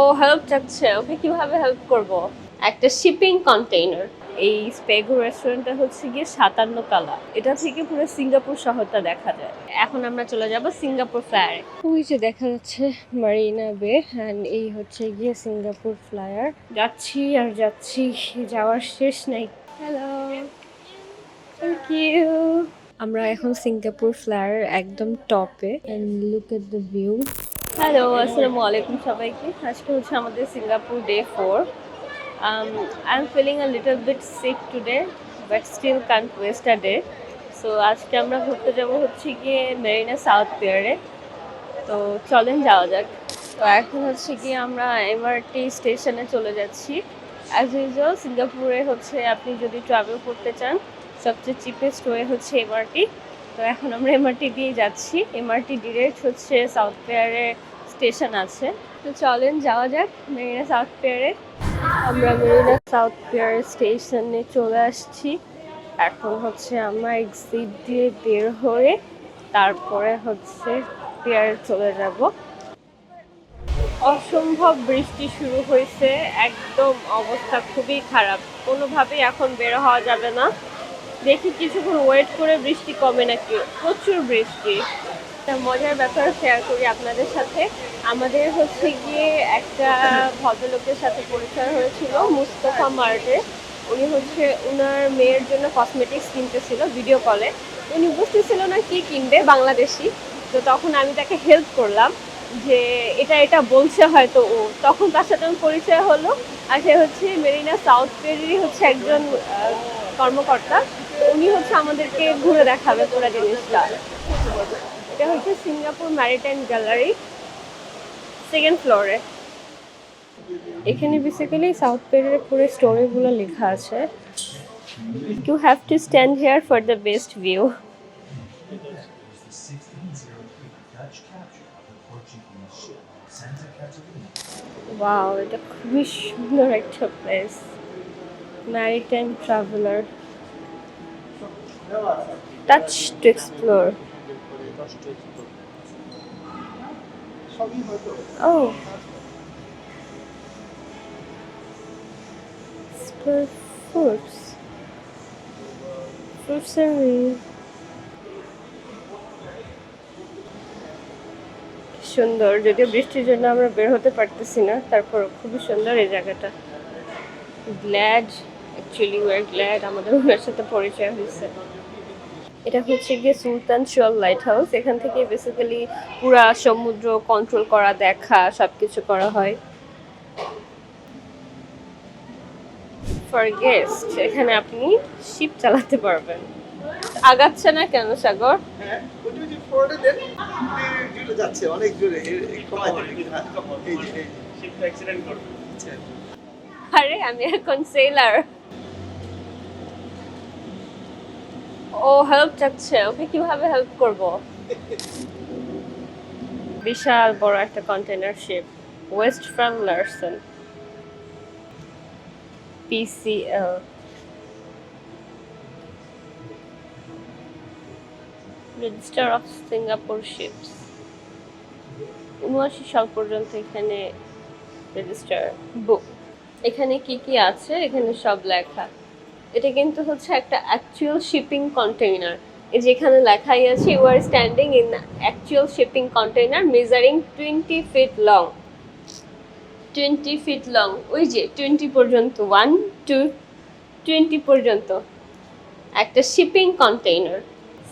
ও help চাচ্ছে, ওকে কীভাবে help করব? একটা শিপিং কন্টেইনার এই স্পেগো রেস্টুরেন্টটা হচ্ছে গিয়ে সাতান্ন তালা। এটা থেকে পুরো সিঙ্গাপুর শহরটা দেখা যায়। এখন আমরা চলে যাব সিঙ্গাপুর ফ্লায়ারে ওই যে দেখা যাচ্ছে মারিনা বে অ্যান্ড এই হচ্ছে গিয়ে সিঙ্গাপুর ফ্লায়ার যাচ্ছি আর যাচ্ছি, যাওয়ার শেষ নাই। হ্যালো থ্যাংক ইউ আমরা এখন সিঙ্গাপুর ফ্লায়ার একদম টপে and look at the view hello আসসালামু আলাইকুম সবাইকে। আজকে হচ্ছে আমাদের Singapore day four I am feeling a little bit sick today but still can't waste a day so আজকে আমরা ঘুরতে যাব হচ্ছে গিয়ে মেরিনা সাউথ পিয়ারে তো চলেন যাওয়া যাক। তো এখন হচ্ছে গিয়ে আমরা এমআরটি স্টেশনে চলে যাচ্ছি। অ্যাজ ইউজুয়াল সিঙ্গাপুরে হচ্ছে আপনি যদি ট্রাভেল করতে চান, সবচেয়ে চিপেস্ট ওয়ে হচ্ছে এমআরটি তো এখন আমরা এমআরটি দিয়ে যাচ্ছি। এমআরটি ডিরেক্ট হচ্ছে সাউথ পেয়ারে স্টেশন আছে। তো চলেন যাওয়া যাক মেরিনা সাউথ পেয়ারে আমরা মেরিনা সাউথ পেয়ার স্টেশনে চলে আসছি। এখন হচ্ছে আমরা এক্সিট দিয়ে বের হয়ে তারপরে হচ্ছে পেয়ারে চলে যাব। অসম্ভব বৃষ্টি শুরু হয়েছে। একদম অবস্থা খুবই খারাপ। কোনোভাবেই এখন বের হওয়া যাবে না। দেখি কিছুক্ষণ ওয়েট করে বৃষ্টি কমে নাকি? প্রচুর বৃষ্টি। মজার ব্যাপার শেয়ার করি আপনাদের সাথে। আমাদের হচ্ছে গিয়ে একটা ভদ্রলোকের সাথে পরিচয় হয়েছিল, মুস্তফা মার্টে। উনি হচ্ছে ওনার মেয়ের জন্য কসমেটিক্স কিনতেছিল ভিডিও কলে উনি বুঝতেছিল না কি কিনবে, বাংলাদেশি। তো তখন আমি তাকে হেল্প করলাম যে এটা এটা বলছে হয়তো ও। তখন তার সাথে আমার পরিচয় হলো আর সে হচ্ছে মেরিনা সাউথ পেরিরই হচ্ছে একজন কর্মকর্তা, উনি হচ্ছে আমাদেরকে ঘুরে দেখাবে পুরো জিনিসটা। এটা হচ্ছে সিঙ্গাপুর ম্যারিটাইম গ্যালারি সেকেন্ড ফ্লোরে এখানে বেসিক্যালি সাউথ পেরের পুরো স্টোরিগুলো লেখা আছে। You have to stand here for the best view was the 1603 Dutch capture the Portuguese ship Santa Catalina. Wow এটা খুবই সুন্দর একটা place maritime traveller touch to explore Oh. Spur fruits. Fruits are real. সুন্দর, যদিও বৃষ্টির জন্য আমরা বের হতে পারতেছি না তারপর খুবই সুন্দর এই জায়গাটা গ্ল্যাড অ্যাকচুয়ালি ওয়ার গ্ল্যাড আমাদের ওনার সাথে পরিচয় হয়েছে। এটা হচ্ছে গিয়ে সুলতান শোয়াল লাইট হাউস এখান থেকে বেসিক্যালি পুরা সমুদ্র কন্ট্রোল করা দেখা সবকিছু করা হয়। ফর গেস্ট এখানে আপনি শিপ চালাতে পারবেন। আগাচ্ছে না কেন সাগর? হ্যাঁ যাচ্ছে অনেক জোরে আরে আমি এখন সেলার ও হেল্প চাচ্ছে, ওকে কীভাবে হেল্প করব? বিশাল বড় একটা container ship west from Larsen PCL register of Singapore ships উনআশি সাল পর্যন্ত এখানে রেজিস্টার বুক এখানে কি কি আছে? এখানে সব লেখা। এটা কিন্তু হচ্ছে একটা অ্যাকচুয়াল শিপিং কন্টেইনার যেখানে লেখাই আছে you are standing in actual shipping container measuring twenty feet long twenty feet long ওই যে টোয়েন্টি পর্যন্ত ওয়ান টু টোয়েন্টি পর্যন্ত। একটা শিপিং কন্টেইনার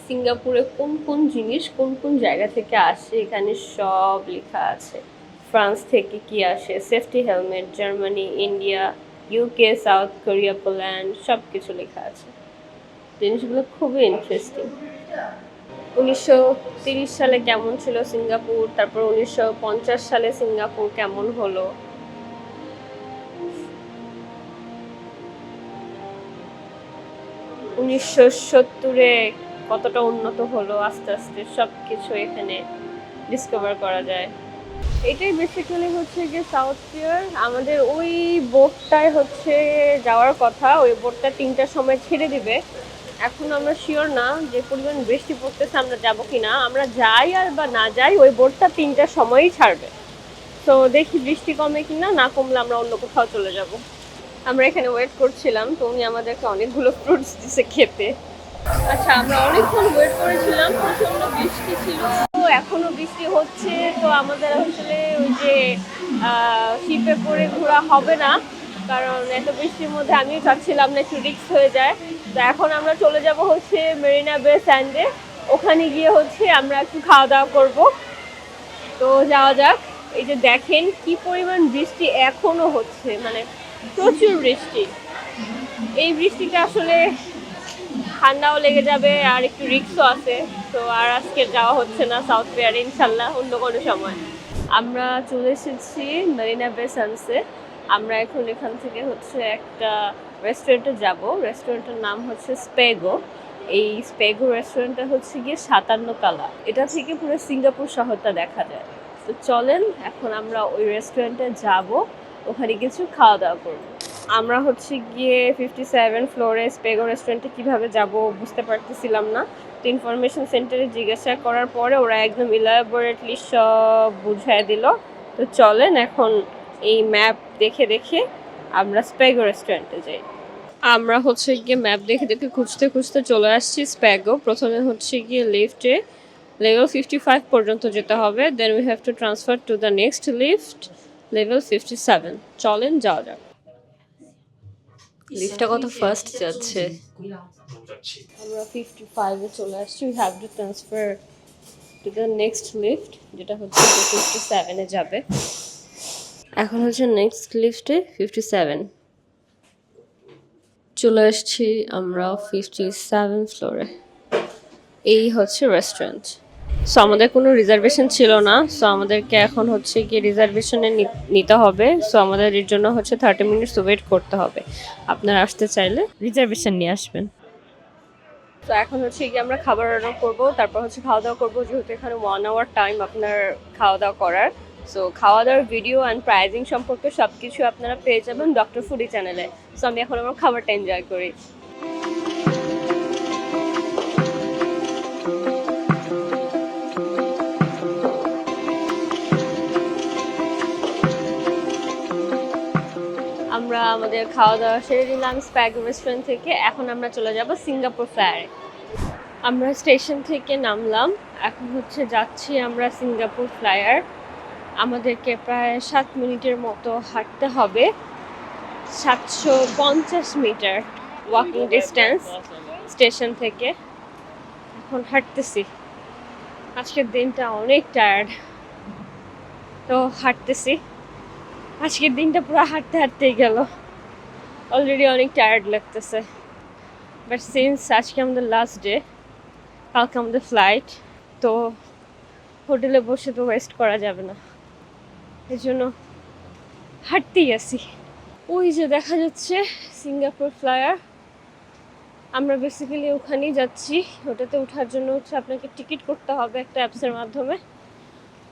সিঙ্গাপুরে কোন কোন জিনিস কোন কোন জায়গা থেকে আসে? এখানে সব লেখা আছে। ফ্রান্স থেকে কি আসে? Safety helmet, Germany, India UK South Korea, Poland সব কিছু লেখা আছে। জিনিসগুলো খুবই ইন্টারেস্টিং উনিশশো সালে কেমন ছিল সিঙ্গাপুর? তারপর উনিশশো পঞ্চাশ সালে সিঙ্গাপুর কেমন হলো? উনিশশো সত্তরে কতটা উন্নত হলো? আস্তে আস্তে সব কিছু এখানে ডিসকভার করা যায়। এটাই বেসিক্যালি হচ্ছে যে সাউথ পিয়ার আমাদের ওই বোটটায় হচ্ছে যাওয়ার কথা, ওই বোটটা তিনটার সময় ছেড়ে দিবে। এখন আমরা শিওর না যে পরিমাণ বৃষ্টি পড়তেছে, আমরা যাব কি না আমরা যাই আর বা না যাই, ওই বোটটা তিনটার সময়ই ছাড়বে। তো দেখি বৃষ্টি কমে কিনা, না কমলে আমরা অন্য কোথাও চলে যাব। আমরা এখানে ওয়েট করছিলাম, তো উনি আমাদেরকে অনেকগুলো ফ্রুটস দিছে খেতে। আচ্ছা আমরা অনেকক্ষণ ওয়েট করেছিলাম প্রচণ্ড বৃষ্টি ছিল। তো এখনও বৃষ্টি হচ্ছে, তো আমাদের আসলে ওই যে শিপে করে ঘোরা হবে না, কারণ এত বৃষ্টির মধ্যে আমিও চাচ্ছিলাম না একটু রিক্স হয়ে যায়। তো এখন আমরা চলে যাব হচ্ছে মেরিনা বে স্যান্ডে, ওখানে গিয়ে হচ্ছে আমরা একটু খাওয়া দাওয়া করব। তো যাওয়া যাক, এই যে দেখেন কি পরিমাণ বৃষ্টি এখনও হচ্ছে মানে প্রচুর বৃষ্টি। এই বৃষ্টিটা আসলে ঠান্ডাও লেগে যাবে আর একটু রিক্সও আছে। তো আর আজকে যাওয়া হচ্ছে না সাউথ ফেয়ারে ইনশাল্লাহ অন্য কোনো সময়। আমরা চলে এসেছি মেরিনা বে সানসে আমরা এখন এখান থেকে হচ্ছে একটা রেস্টুরেন্টে যাব। রেস্টুরেন্টের নাম হচ্ছে স্পেগো এই স্পেগো রেস্টুরেন্টটা হচ্ছে গিয়ে সাতান্ন তালা। এটা থেকে পুরো সিঙ্গাপুর শহরটা দেখা যায়। তো চলেন, এখন আমরা ওই রেস্টুরেন্টে যাব। ওখানে কিছু খাওয়া দাওয়া করব। আমরা হচ্ছে গিয়ে ফিফটি সেভেন ফ্লোরে স্পেগো রেস্টুরেন্টে কীভাবে যাব বুঝতে পারতেছিলাম না। তো ইনফরমেশন সেন্টারে জিজ্ঞাসা করার পরে ওরা একদম ইলাবোরেটলি সব বুঝাই দিল। তো চলেন এখন এই ম্যাপ দেখে দেখে আমরা স্প্যাগো রেস্টুরেন্টে যাই। আমরা হচ্ছে গিয়ে ম্যাপ দেখে দেখে খুঁজতে খুঁজতে চলে আসছি স্প্যাগো প্রথমে হচ্ছে গিয়ে লিফটে লেভেল ফিফটি ফাইভ পর্যন্ত যেতে হবে। Then we have to transfer to the next lift level fifty seven চলেন যাওয়া যাক। লিফটটা কত ফার্স্ট যাচ্ছে? আমরা ফিফটি ফাইভে চলে আসছি we have to transfer to the next lift যেটা হচ্ছে ফিফটি সেভেনে যাবে। এখন হচ্ছে নেক্সট লিফটে ফিফটি সেভেন চলে আসছি আমরা ফিফটি সেভেন ফ্লোরে এই হচ্ছে রেস্টুরেন্ট সো আমাদের কোনো রিজার্ভেশন ছিল না। সো আমাদেরকে এখন হচ্ছে কি রিজার্ভেশনে নিতে হবে। সো আমাদের এর জন্য হচ্ছে থার্টি মিনিটস ওয়েট করতে হবে। আপনারা আসতে চাইলে রিজার্ভেশন নিয়ে আসবেন। তো এখন হচ্ছে কি আমরা খাবার অর্ডার করব। তারপর হচ্ছে খাওয়া দাওয়া করব। যেহেতু এখানে ওয়ান আওয়ার টাইম আপনার খাওয়া দাওয়া করার। সো খাওয়া দাওয়ার ভিডিও অ্যান্ড প্রাইজিং সম্পর্কে সব কিছু আপনারা পেয়ে যাবেন ডক্টর ফুডি চ্যানেলে সো আমি এখন আমার খাবারটা এনজয় করি। আমাদের খাওয়া দাওয়া সেরে নিলাম স্প্যাগ রেস্টুরেন্ট থেকে। এখন আমরা চলে যাব সিঙ্গাপুর ফ্লায়ারে আমরা স্টেশন থেকে নামলাম। এখন হচ্ছে যাচ্ছি আমরা সিঙ্গাপুর ফ্লায়ার আমাদেরকে প্রায় সাত মিনিটের মতো হাঁটতে হবে। সাতশো পঞ্চাশ মিটার ওয়াকিং ডিস্টেন্স স্টেশন থেকে। এখন হাঁটতেছি। আজকের দিনটা অনেক টায়ার্ড তো হাঁটতেছি। আজকের দিনটা পুরো হাঁটতে হাঁটতেই গেল। অলরেডি অনেক টায়ার্ড লাগতেছে। বাট সিন্স আজকে আমাদের লাস্ট ডে কালকে আমাদের ফ্লাইট তো হোটেলে বসে তো ওয়েস্ট করা যাবে না। এই জন্য হাঁটতেই আসি ওই যে দেখা যাচ্ছে সিঙ্গাপুর ফ্লায়ার আমরা বেসিক্যালি ওখানেই যাচ্ছি। ওটাতে ওঠার জন্য হচ্ছে আপনাকে টিকিট করতে হবে একটা অ্যাপসের মাধ্যমে।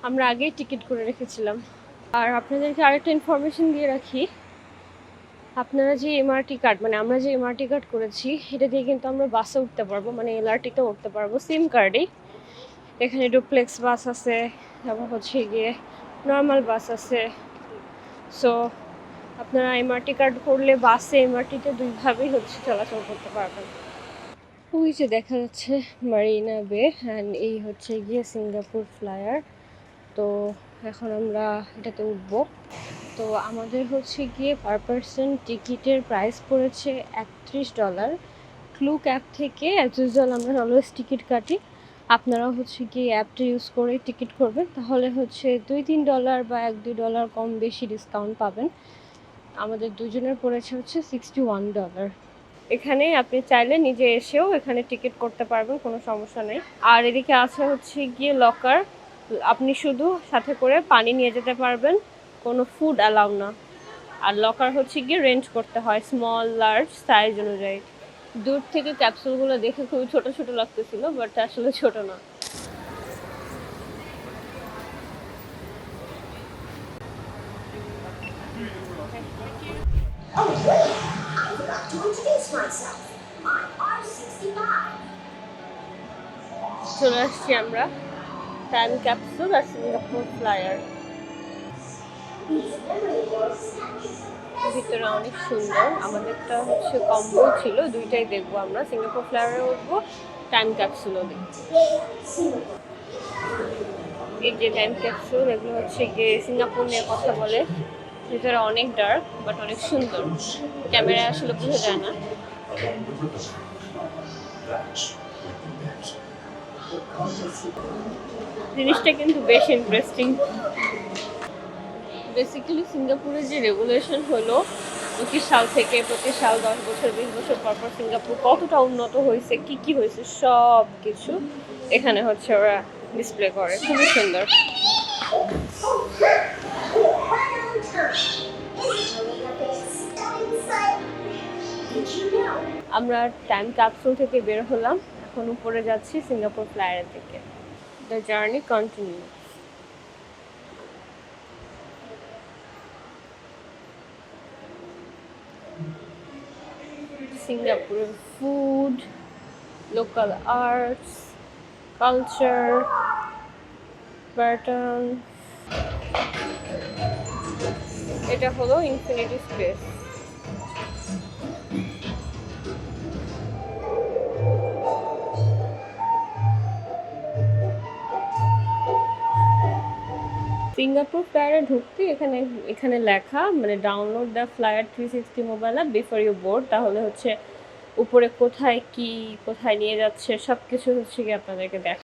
আমরা আগেই টিকিট করে রেখেছিলাম। আর আপনাদেরকে আরেকটা ইনফরমেশন দিয়ে রাখি। আপনারা যে এমআরটি কার্ড মানে আমরা যে এমআরটি কার্ড করেছি, এটা দিয়ে কিন্তু আমরা বাসে উঠতে পারব মানে এলআরটিতে উঠতে পারব সিম কার্ডেই এখানে ডুপ্লেক্স বাস আছে, তারপর হচ্ছে গিয়ে নর্মাল বাস আছে। সো আপনারা এমআরটি কার্ড করলে বাসে এমআরটিতে দুইভাবেই হচ্ছে চলাচল করতে পারবেন। ওই যে দেখা যাচ্ছে মারিনা বে অ্যান্ড এই হচ্ছে গিয়ে সিঙ্গাপুর ফ্লায়ার তো এখন আমরা এটাতে উঠব। তো আমাদের হচ্ছে গিয়ে পার পার্সন টিকিটের প্রাইস পড়েছে একত্রিশ ডলার ক্লু ক্যাপ থেকে অ্যাজ ইউজুয়াল আমরা অলওয়েজ টিকিট কাটি। আপনারা হচ্ছে গিয়ে অ্যাপটা ইউজ করে টিকিট করবেন। তাহলে হচ্ছে দুই তিন ডলার বা এক দুই ডলার কম বেশি ডিসকাউন্ট পাবেন। আমাদের দুজনের পড়েছে হচ্ছে সিক্সটি ওয়ান ডলার এখানে আপনি চাইলে নিজে এসেও এখানে টিকিট করতে পারবেন, কোনো সমস্যা নেই। আর এদিকে আছে হচ্ছে গিয়ে লকার আপনি শুধু সাথে করে পানি নিয়ে যেতে পারবেন, কোনো ফুড অ্যালাউ না আর লকার হচ্ছে গিয়ে রেঞ্জ করতে হয় স্মল লার্জ সাইজ অনুযায়ী দূর থেকে ক্যাপসুলগুলো দেখে খুবই ছোট ছোট লাগতেছিল বাট আসলে ছোট না to introduce myself. I'm R65. চলে আসছি আমরা টাইম ক্যাপসুল আর সিঙ্গাপুর ফ্লায়ার ভিতরে অনেক সুন্দর। আমাদেরটা হচ্ছে কম্বো ছিল, দুইটাই দেখব আমরা। সিঙ্গাপুর ফ্লাওয়ারে উঠবো টাইম ক্যাপসুলও দেখব। এই যে টাইম ক্যাপসুল এগুলো হচ্ছে গিয়ে সিঙ্গাপুর নিয়ে কথা বলে। ভিতরে অনেক ডার্ক বাট অনেক সুন্দর। ক্যামেরায় আসলে বোঝা যায় না। along the জিনিসটা কিন্তু বেশ ইন্টারেস্টিং বেসিক্যালি সিঙ্গাপুরের যে রেগুলেশন হলো পঁচিশ সাল থেকে প্রতি সাল দশ বছর, বিশ বছর পর পর সিঙ্গাপুর কতটা উন্নত হয়েছে, কি কি হয়েছে, সব কিছু এখানে হচ্ছে ওরা ডিসপ্লে করে। খুবই সুন্দর? আমরা টাইম ক্যাপসুল থেকে বের হলাম। এখন উপরে যাচ্ছি সিঙ্গাপুর ফ্লায়ারের দিকে। দ্য জার্নি কন্টিনিউ সিঙ্গাপুরের food local arts culture pattern এটা হলো ইনফিনিটি স্পেস সিঙ্গাপুর ফ্লায়ারে ঢুকতে এখানে এখানে লেখা মানে download the Flyer three sixty mobile app before you board তাহলে হচ্ছে উপরে কোথায় কি, কোথায় নিয়ে যাচ্ছে সব কিছু হচ্ছে কি আপনাদেরকে দেখ